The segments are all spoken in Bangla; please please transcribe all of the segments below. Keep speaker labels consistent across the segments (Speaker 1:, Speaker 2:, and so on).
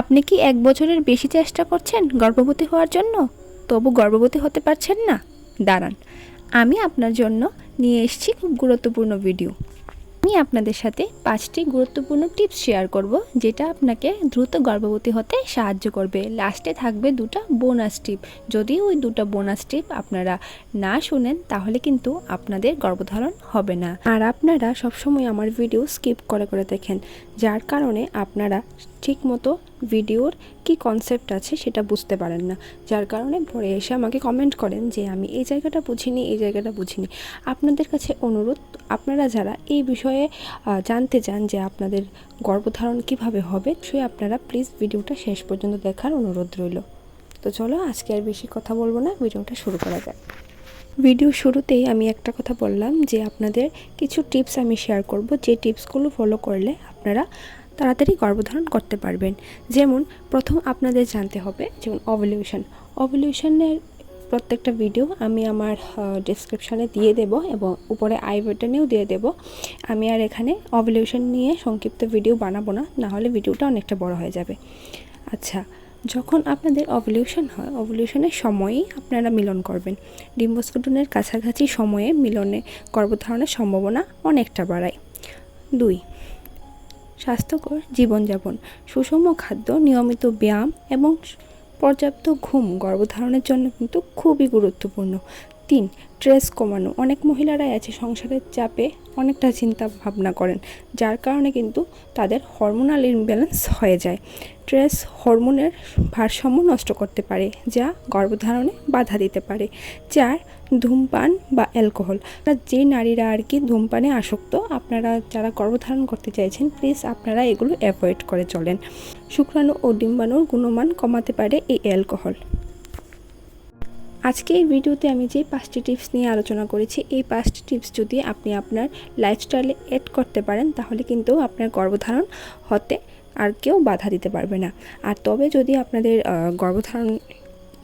Speaker 1: আপনি কি এক বছরের বেশি চেষ্টা করছেন গর্ভবতী হওয়ার জন্য? তবু গর্ভবতী হতে পারছেন না। দাঁড়ান, আমি আপনার জন্য নিয়ে এসেছি খুব গুরুত্বপূর্ণ ভিডিও আমি আপনাদের সাথে পাঁচটি গুরুত্বপূর্ণ টিপস শেয়ার করব, যেটা আপনাকে দ্রুত গর্ভবতী হতে সাহায্য করবে। লাস্টে থাকবে দুটো বোনাস টিপ। যদি ওই দুটো বোনাস টিপ আপনারা না শুনেন, তাহলে কিন্তু আপনাদের গর্ভধারণ হবে না। আর আপনারা সবসময় আমার ভিডিও স্কিপ করে করে দেখেন, যার কারণে আপনারা ঠিকমতো ভিডিওর কি কনসেপ্ট আছে সেটা বুঝতে পারেন না। যার কারণে পরে এসে আমাকে কমেন্ট করেন যে, আমি এই জায়গাটা বুঝিনি, এই জায়গাটা বুঝিনি। আপনাদের কাছে অনুরোধ আপনারা যারা এই বিষয়ে জানতে চান যে আপনাদের গর্ভধারণ কীভাবে হবে, সেই আপনারা প্লিজ ভিডিওটা শেষ পর্যন্ত দেখার অনুরোধ রইল। তো চলো, আজকে আর বেশি কথা বলব না, ভিডিওটা শুরু করা যাক। ভিডিও শুরুতেই আমি একটা কথা বললাম যে আপনাদের কিছু টিপস আমি শেয়ার করব। যে টিপসগুলো ফলো করলে আপনারা তাড়াতাড়ি গর্ভধারণ করতে পারবেন। যেমন, প্রথম আপনাদের জানতে হবে, যেমন অভলিউশন অভলিউশনের প্রত্যেকটা ভিডিও আমি আমার ডিসক্রিপশানে দিয়ে দেব এবং উপরে আই বাটনেও দিয়ে দেব। আমি আর এখানে অভলিউশন নিয়ে সংক্ষিপ্ত ভিডিও বানাবো না না হলে ভিডিওটা অনেকটা বড় হয়ে যাবে। আচ্ছা যখন আপনাদের অভলিউশন হয় অভলিউশনের সময়ই আপনারা মিলন করবেন। ডিম্বস্ফোটনের কাছাকাছি সময়ে মিলনে গর্ভধারণের সম্ভাবনা অনেকটা বাড়ায়। দুই, স্বাস্থ্যকর জীবনযাপন। সুষম খাদ্য, নিয়মিত ব্যায়াম এবং পর্যাপ্ত ঘুম গর্ভধারণের জন্য কিন্তু খুবই গুরুত্বপূর্ণ। তিন, স্ট্রেস কমানো। অনেক মহিলারাই আছে সংসারের চাপে অনেকটা চিন্তা ভাবনা করেন, যার কারণে কিন্তু তাদের হরমোনাল ইমব্যালেন্স হয়ে যায়। স্ট্রেস হরমোনের ভারসাম্য নষ্ট করতে পারে, যা গর্ভধারণে বাধা দিতে পারে। চার, ধূমপান বা অ্যালকোহল যে নারীরা আর কি ধূমপানে আসক্ত, আপনারা যারা গর্ভধারণ করতে চাইছেন প্লিজ আপনারা এগুলো অ্যাভয়েড করে চলেন। শুক্রাণু ও ডিম্বাণুর গুণমান কমাতে পারে এই অ্যালকোহল আজকে এই ভিডিওতে আমি যে পাঁচটি টিপস নিয়ে আলোচনা করেছি, এই পাঁচটি টিপস যদি আপনি আপনার লাইফস্টাইলে অ্যাড করতে পারেন, তাহলে কিন্তু আপনার গর্ভধারণ হতে আর কেউ বাধা দিতে পারবে না। আর তবে যদি আপনাদের গর্ভধারণ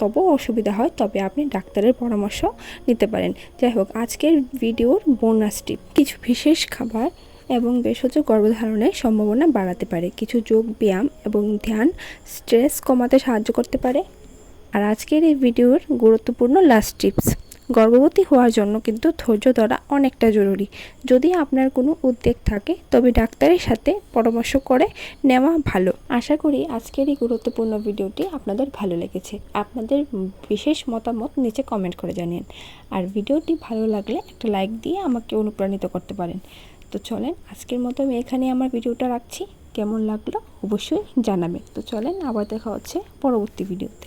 Speaker 1: তবুও অসুবিধা হয়, তবে আপনি ডাক্তারের পরামর্শ নিতে পারেন। যাই হোক, আজকের ভিডিওর বোনাস টিপ কিছু বিশেষ খাবার এবং ভেষজ গর্ভধারণের সম্ভাবনা বাড়াতে পারে। কিছু যোগ ব্যায়াম এবং ধ্যান স্ট্রেস কমাতে সাহায্য করতে পারে। আর আজকের এই ভিডিওর গুরুত্বপূর্ণ লাস্ট টিপস গর্ভবতী হওয়ার জন্য কিন্তু ধৈর্য ধরা অনেকটা জরুরি। যদি আপনার কোনো উদ্বেগ থাকে, তবে ডাক্তারের সাথে পরামর্শ করে নেওয়া ভালো। আশা করি আজকের এই গুরুত্বপূর্ণ ভিডিওটি আপনাদের ভালো লেগেছে। আপনাদের বিশেষ মতামত নিচে কমেন্ট করে জানিয়ে আর ভিডিওটি ভালো লাগলে একটা লাইক দিয়ে আমাকে অনুপ্রাণিত করতে পারেন। তো চলেন, আজকের মতো আমি এখানে আমার ভিডিওটা রাখছি। কেমন লাগল অবশ্যই জানাবেন। তো চলেন, আবার দেখা হচ্ছে পরবর্তী ভিডিওতে।